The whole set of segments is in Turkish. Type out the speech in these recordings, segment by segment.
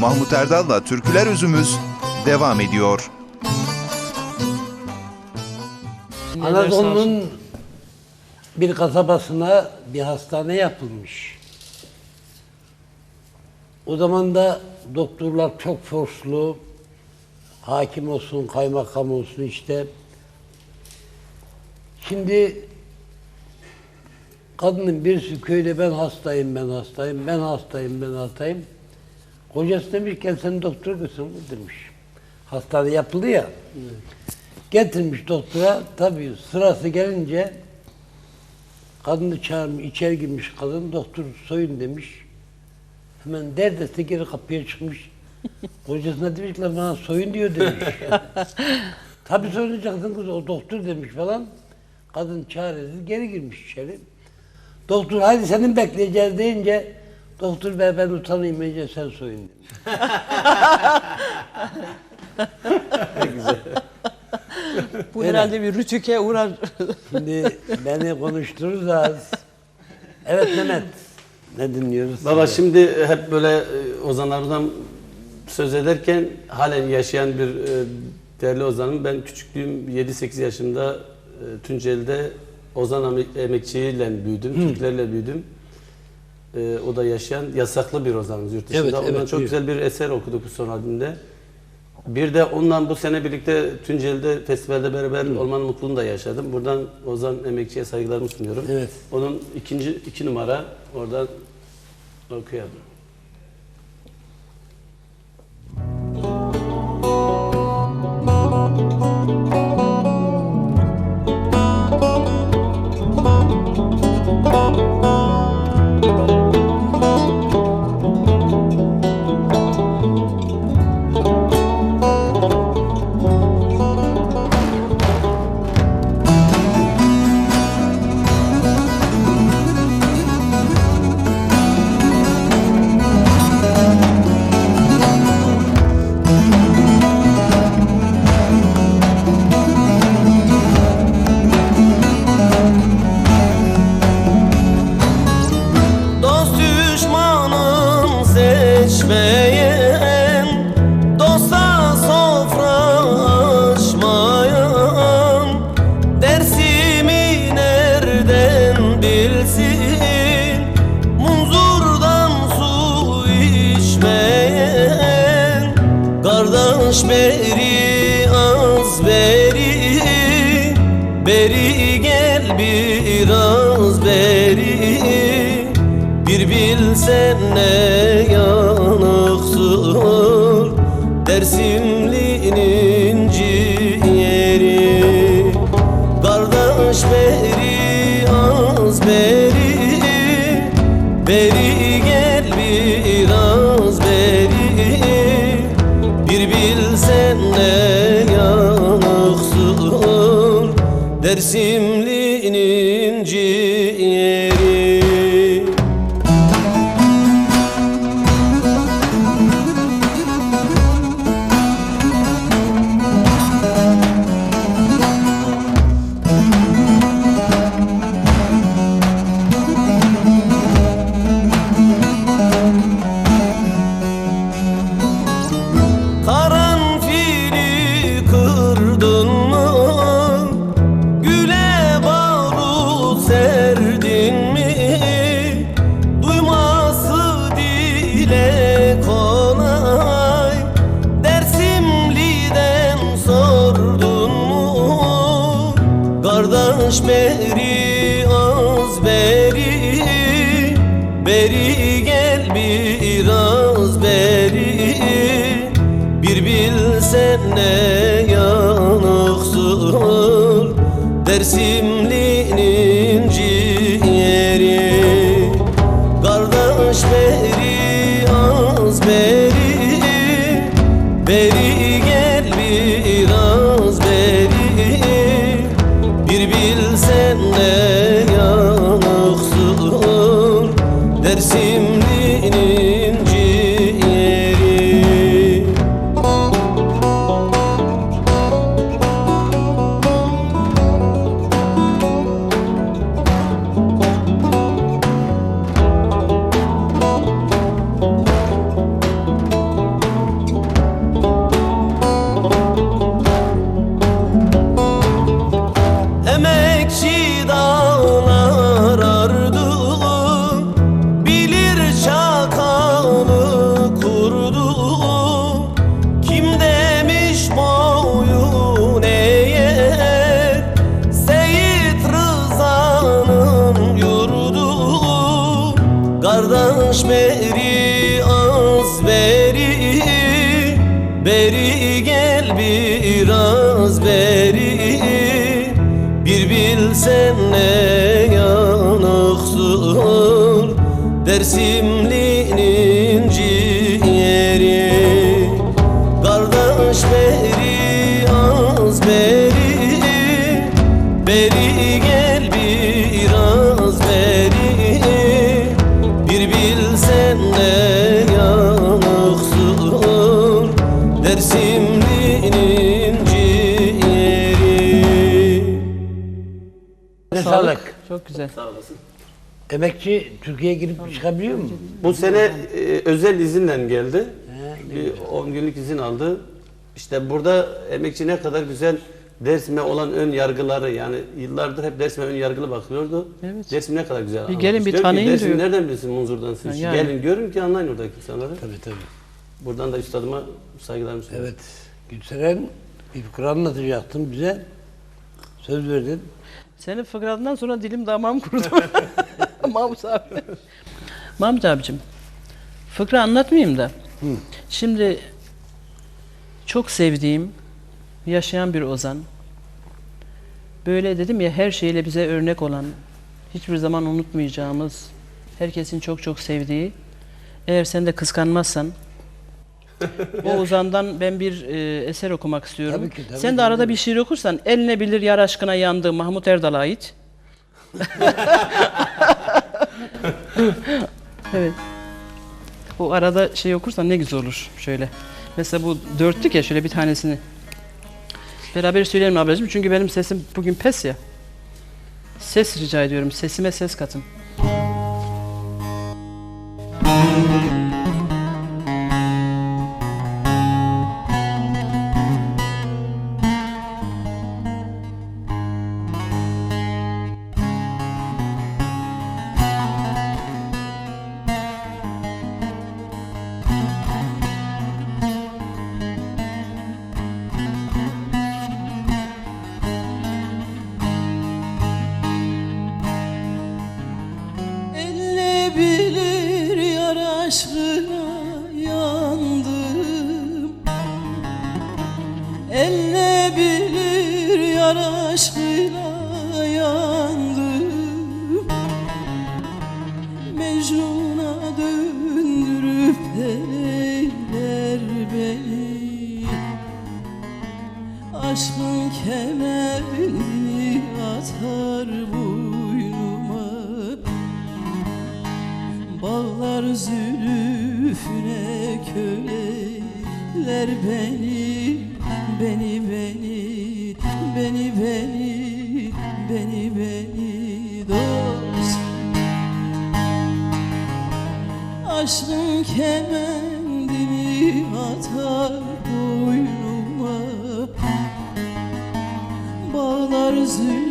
Mahmut Erdal'la Türküler Özümüz devam ediyor. Anadolu'nun bir kasabasına bir hastane yapılmış. O zaman da doktorlar çok forslu, hakim olsun, kaymakam olsun işte. Şimdi kadının birisi köyde ben hastayım, ben hastayım, ben hastayım, ben hastayım. Kocası demiş gel sen doktora götür demiş. Hastane yapıldı ya. Getirmiş doktora. Tabii sırası gelince kadını çağırmış, içeri girmiş kadın. Doktor soyun demiş. Hemen derdeste geri kapıya çıkmış. Kocasına demiş ki "Lan bana soyun diyor demiş. Tabii soyunacaksın kız o doktor demiş falan. Kadın çaresiz geri girmiş içeri. Doktor hadi senin bekleyeceğiz deyince doktor bey ben utanayım önce sen soyun demiş. Bu herhalde bir rütüke uğrar. Şimdi beni konuştururuz. Evet Mehmet. Ne dinliyoruz? Baba şimdi hep böyle e, ozanlardan söz ederken halen yaşayan bir e, değerli ozanım. Ben küçüklüğüm 7-8 yaşında e, Tunceli'de ozan emek- emekçiyle büyüdüm, Türklerle büyüdüm. E, o da yaşayan yasaklı bir ozanımız yurt dışında. Evet, Ondan evet, çok buyur. güzel bir eser okuduk bu son albümde. Bir de ondan bu sene birlikte Tunceli'de festivalde beraber olmanın mutluluğunu da yaşadım. Buradan Ozan Emekçi'ye saygılarımı sunuyorum. Evet. Onun ikinci iki numara oradan okuyalım. Beri gel biraz beri Bir bilsen ne yanıksın Dersimlinin Kardeş beri az beri. Beri gel biraz beri. Bir bilsen ne yanıksın Dersimlinin Bilsen ne yanıksın? Dersimlinin güzel. Sağ olasın. Emekçi Türkiye'ye girip çıkabiliyor mu? Bu sene e, özel izinle geldi. Bir 10 günlük izin aldı. İşte burada emekçi ne kadar güzel Dersime olan ön yargıları yani yıllardır hep Dersime ön yargılı bakılıyordu. Evet. Dersim ne kadar güzel Bir gelin, bir ki, tanıyın Dersim diyor. nereden bilsin Munzur'dan siz? Yani. Gelin görün ki anlayın oradaki insanları. Tabii tabii. Buradan da üstadıma saygılarımı sunuyorum. Evet. Gülseren bir fıkra anlatacaktın bize. Söz verdin. Senin fıkradından sonra dilim damağım kurudu. Mahmut abi. Mahmut abicim. Fıkra anlatmayayım da. Şimdi çok sevdiğim, yaşayan bir ozan. Böyle dedim ya her şeyle bize örnek olan, hiçbir zaman unutmayacağımız, herkesin çok çok sevdiği. Eğer sen de kıskanmazsan o ozandan ben bir e, eser okumak istiyorum. Tabii ki, tabii sen ki, de arada tabii. bir şiir okursan eline bilir yar aşkına yandı Mahmut Erdal'a ait. evet. O arada şey okursan ne güzel olur şöyle. Mesela bu dörtlük ya şöyle bir tanesini. Beraber söyleyelim ablacığım çünkü benim sesim bugün pes ya. Ses rica ediyorum. Sesime ses katın. Elle bilir yar aşkına yandım Mecnun'a döndürüp eyler beni Aşkın kemerini atar boynuma. Bağlar zülfüne köleler beni Beni beni, beni beni, beni beni dost. Aşkın kemendini atar boynuma. Bağlar zülfüne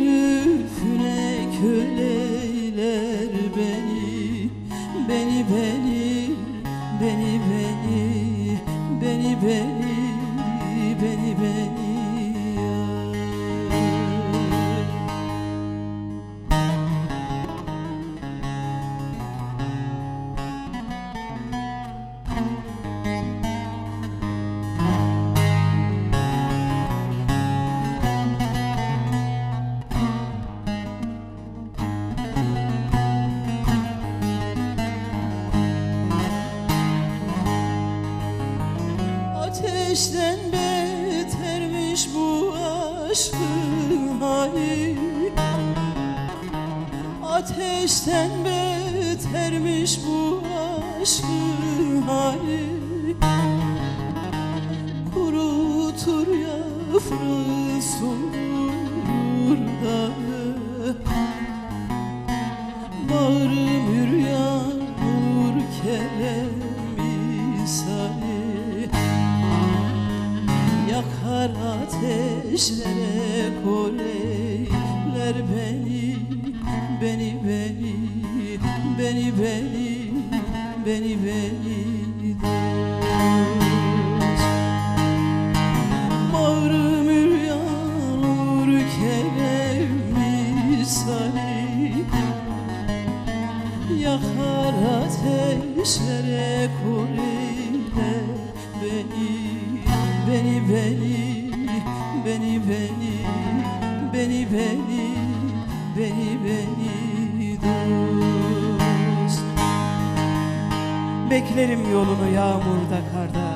betermiş bu aşkın hali. Kurutur yaprağı solur dağı Bağrım üryan olur kerem misali Yakar ateşlere koleyler Beni beni beni, beni Beklerim yolunu yağmurda karda.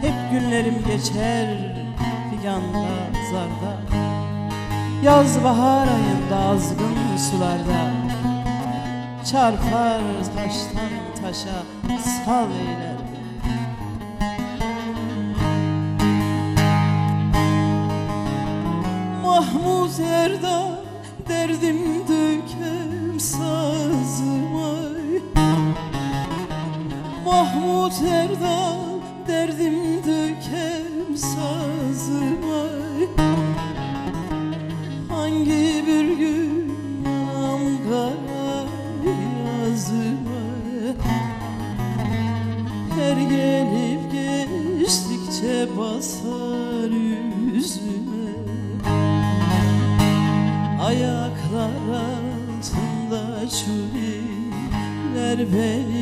Hep günlerim geçer figanda zarda. Yaz bahar ayında azgın sularda. Çarpar taştan taşa sal eyler. Beni. Mahmut Erda derdim dökem sazıma Hangi bir gün yanam kara Her gelip geçtikçe basar yüzüme. Ayaklar altında çürüler Beni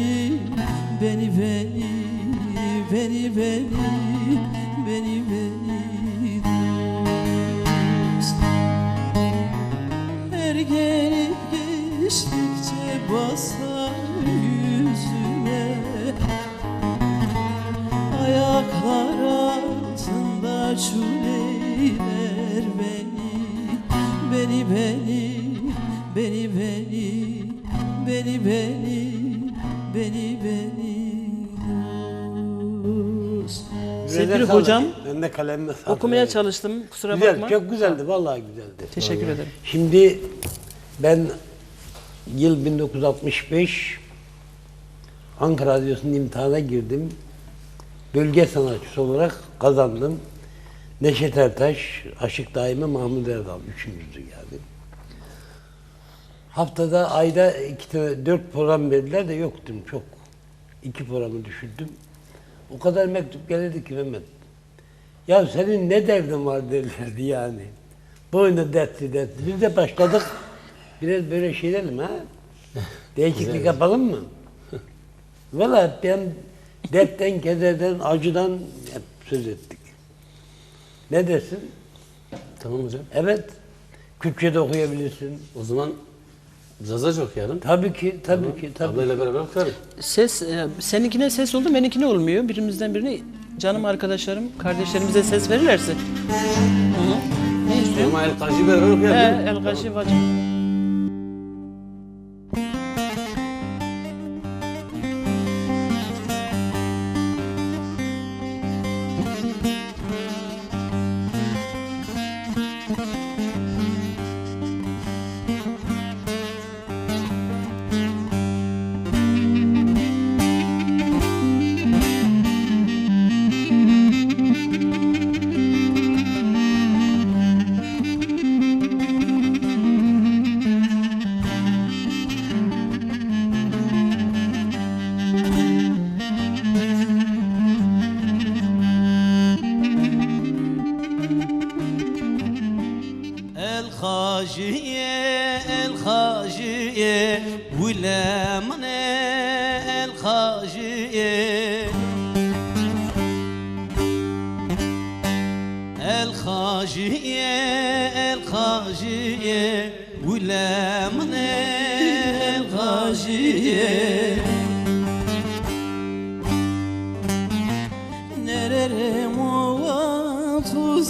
Beni beni beni beni beni beni beni beni. Sevgili hocam. Ben de kalemle. Okumaya çalıştım. Kusura Güzel, bakma. çok güzeldi. Vallahi güzeldi. Teşekkür ederim. Şimdi ben yıl 1965 Ankara Radyosu'nun imtihana girdim. Bölge sanatçısı olarak kazandım. Neşet Ertaş, Aşık Daimi Mahmut Erdal üçüncüsü geldi. Haftada ayda iki tane, dört program verdiler de yoktum çok. İki programı düşürdüm. O kadar mektup gelirdi ki Mehmet. Ya senin ne derdin var derlerdi yani. Boynu dertli dertli. Biz de başladık. Biraz böyle şey edelim ha. Değişiklik yapalım mı? Valla ben dertten, kederden, acıdan hep söz ettik. Ne dersin? Tamam hocam. Evet. Kürtçe de okuyabilirsin. O zaman Zazac okuyalım. Tabii ki, tabii ki, tabii. Ablayla beraber okuyalım. Ses, e, seninkine ses oldu, benimkine olmuyor. Birimizden birine canım arkadaşlarım, kardeşlerimize ses verirlerse. Hı hı. Ne istiyorsun? Ama El Kaji beraber okuyalım. He, El Gaşi bacım.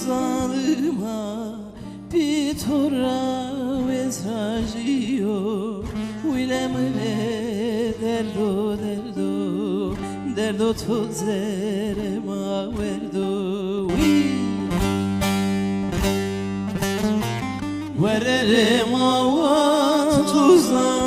Tuzlarıma Bir tora mesajıyor Uylemle derdo derdo Derdo tozerema verdo. Verelim ava tuzlarıma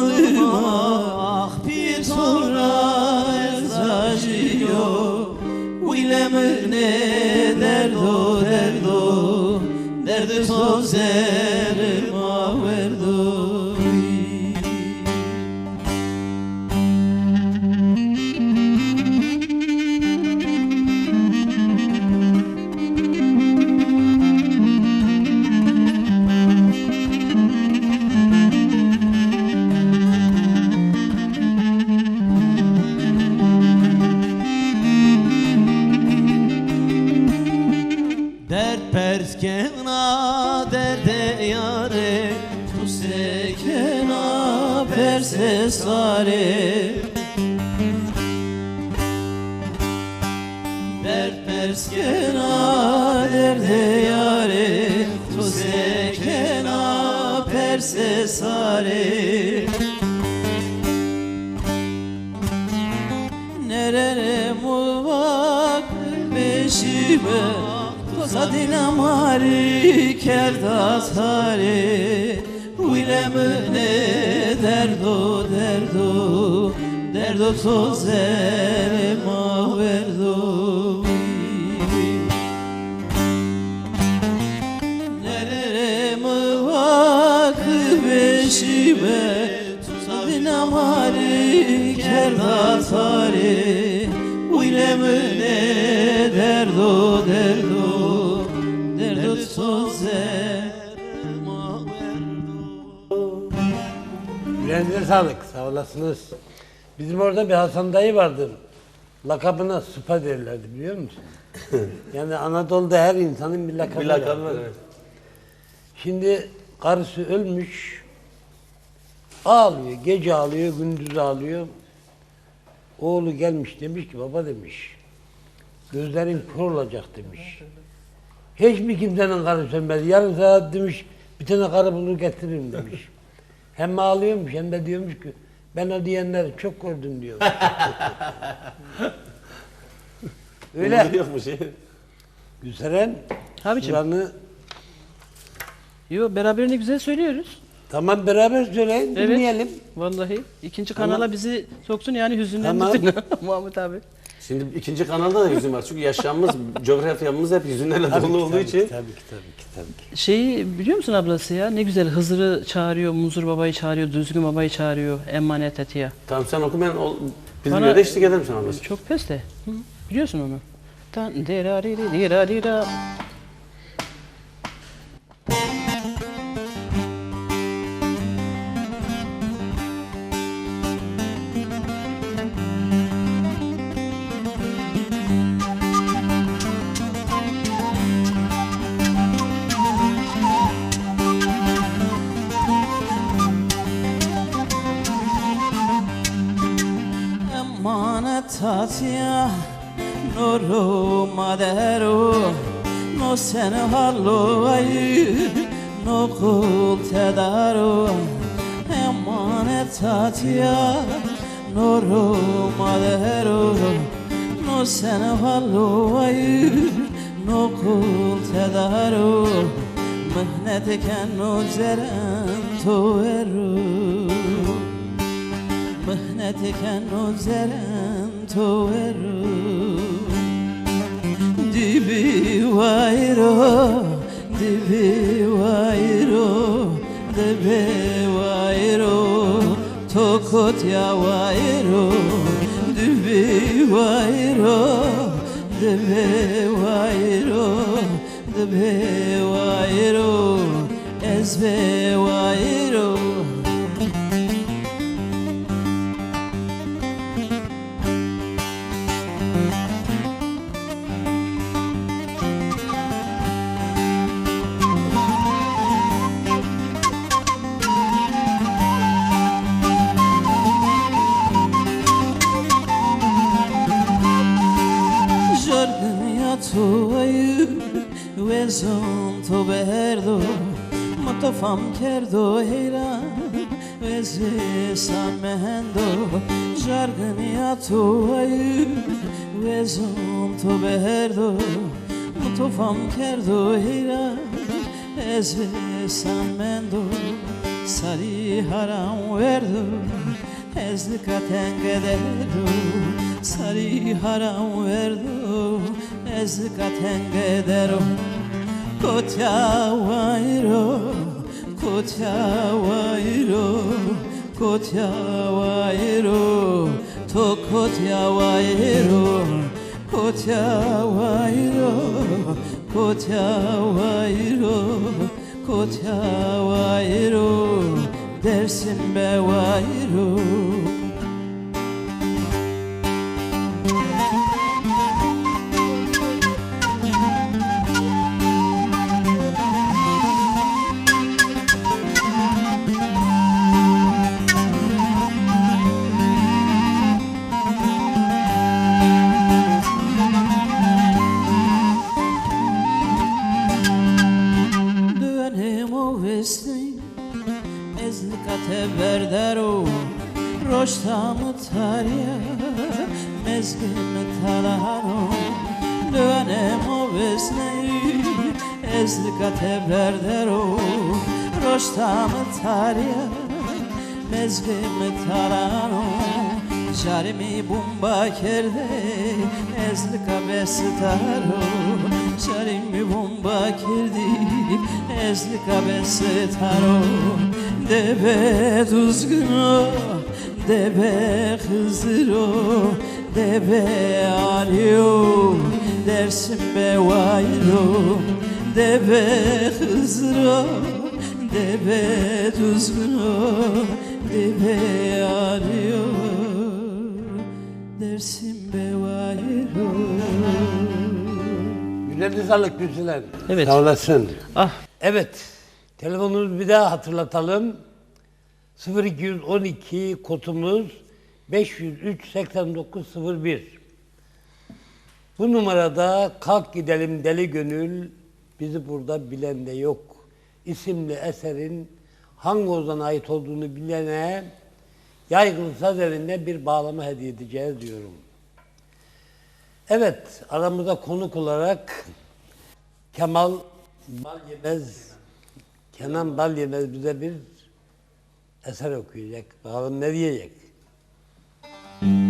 José sare Dert perskena derde yare Tu sekena perse sare. Nerere muvak beşime Tosadina mari kerdas hare. Uyle ne derdo derdo Derdo tozere mahverdo Nerere muvak beşime Tusadina mari kerdas hare Uyle ne derdo derdo Derdo tozere Yüreğinize sağlık. Sağ olasınız. Bizim orada bir Hasan dayı vardır. Lakabına sıpa derlerdi biliyor musun? yani Anadolu'da her insanın bir lakabı, Bir lakabı var evet. Şimdi karısı ölmüş. Ağlıyor. Gece ağlıyor, gündüz ağlıyor. Oğlu gelmiş demiş ki baba demiş. Gözlerin kör olacak demiş. Hiç mi kimsenin karı sönmedi? Yarın saat demiş bir tane karı bulur getiririm demiş. Hem ağlıyormuş hem de diyormuş ki ben o diyenleri çok gördüm diyor. Öyle. Bunda Yokmuş. Gülseren Abicim. Kur'an'ı Yo beraberini güzel söylüyoruz. tamam beraber söyleyin Evet. dinleyelim. Vallahi. ikinci Tamam. kanala bizi soktun yani hüzünlendirdin Muhammed abi. Şimdi ikinci kanalda da yüzüm var. Çünkü yaşamımız, coğrafyamız hep yüzünlerle dolu olduğu tabii için. ki, Tabii ki tabii ki tabii ki. Şeyi biliyor musun ablası ya? Ne güzel Hızır'ı çağırıyor, Muzur babayı çağırıyor, Düzgün babayı çağırıyor, Emanet Etiye. Tamam sen oku ben o, bizim Bana- eşlik ederim sana ablacığım. Çok peste. Hı, biliyorsun onu. Tan dera ri ri ri ra ri ra. emanet tatya Nuru maderu No sen hallu ayı No kul tedaru Emanet tatya Nuru maderu No sen hallu ayı No kul tedaru Mıhnetken nuzeren tuveru مهنتك نزرن تو رو دیوی وایرو دیوی وایرو دیوی وایرو تو کتیا وایرو دیوی وایرو دیوی وایرو دیوی وایرو از وایرو Jorgnia وزون تو بردو متفم کردو حیران وزی سمهندو جرگنیا توی وزون تو بردو متفم کردو حیران وزی سمهندو سری حرام 고차와이로 고차와이로 고차와이로 또 고차와이로 고차와이로 고차와이로 고차와이로 델신배와이로. Ezlika tebrerdero Roştamı tarya mezgimi talano Şarimi bumba kerde ezlika bestaro Şarimi bumba kerdi ezlika bestaro Debe düzgün Debe Hızır Debe Ali o Dersim be vayro Debe Hızır Debe düzgün Debe Ali o Dersim be vayro Yüreğine sağlık Gülsülen. Evet. Sağ olasın. Ah Evet. Telefonumuzu bir daha hatırlatalım. 0212 kodumuz 503 8901. Bu numarada Kalk Gidelim Deli Gönül bizi burada bilen de yok. isimli eserin hangi ozana ait olduğunu bilene yaygın saz elinde bir bağlama hediye edeceğiz diyorum. Evet, aramıza konuk olarak Kemal Balyemez, Kenan Balyemez bize bir eser okuyacak. Bakalım ne diyecek? Gözüm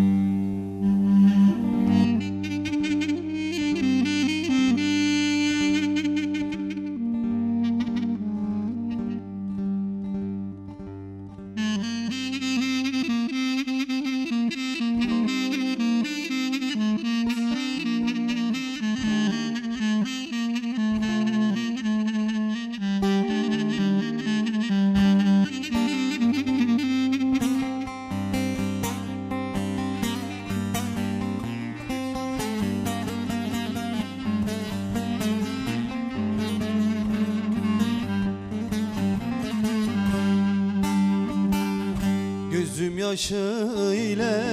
ile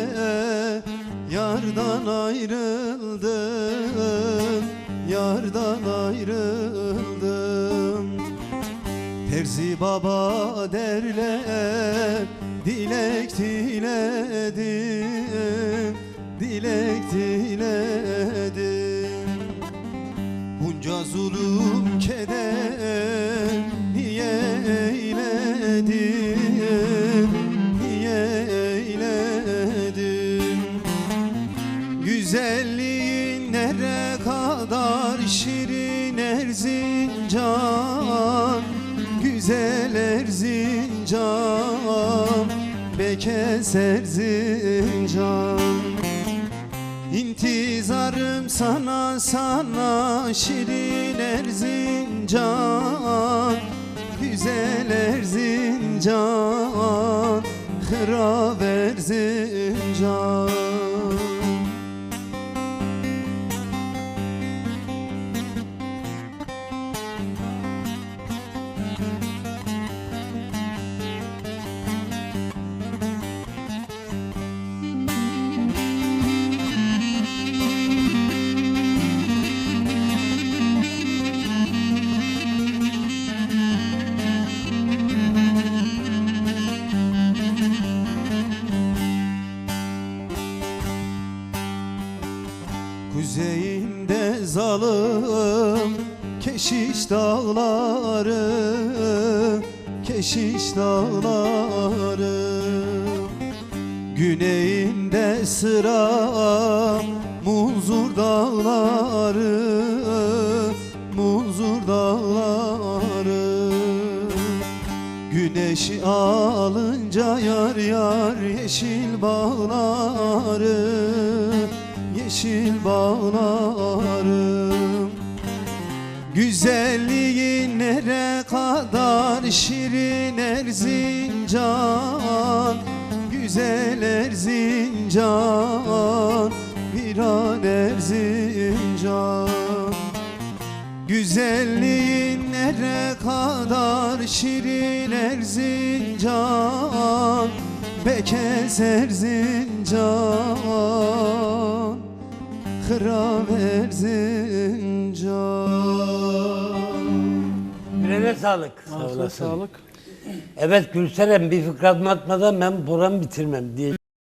yardan ayrıldım Yardan ayrıldım. Terzi baba derler Dilek diledim Dilek diledim. Bunca zulüm keder Bekes Erzincan İntizarım sana sana şirin Erzincan Güzel Erzincan Hırab Erzincan dağları Keşiş dağları. Güneyinde sıra Muzur dağları Muzur dağları. Güneşi alınca yar yar yeşil bağları Yeşil bağlarım Güzelliğin nere kadar şirin Erzincan Güzel Erzincan Viran Erzincan Güzelliğin nere kadar şirin Erzincan Bekes Erzincan Hırab Erzincan Yüreğine sağlık. Sağ ağzına olasın. sağlık. Evet Gülseren bir fıkra anlatmadan ben programı bitirmem diye.